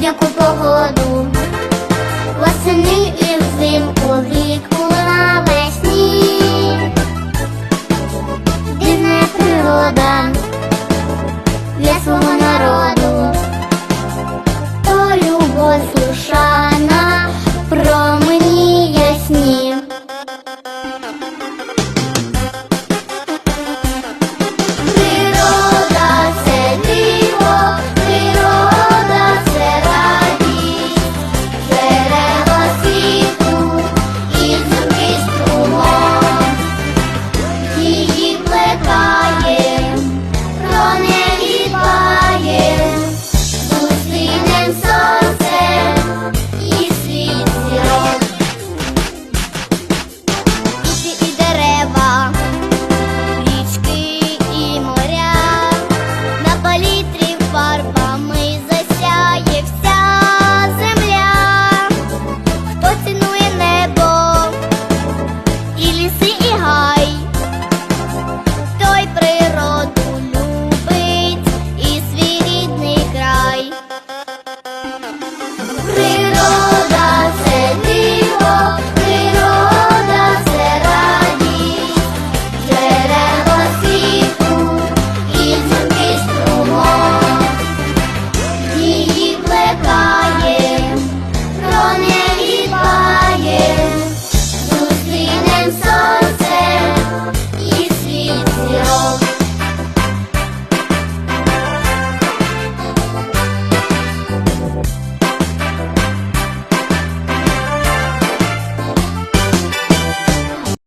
всяку погоду. Восени і взимку, влітку навесні. Дивна природа,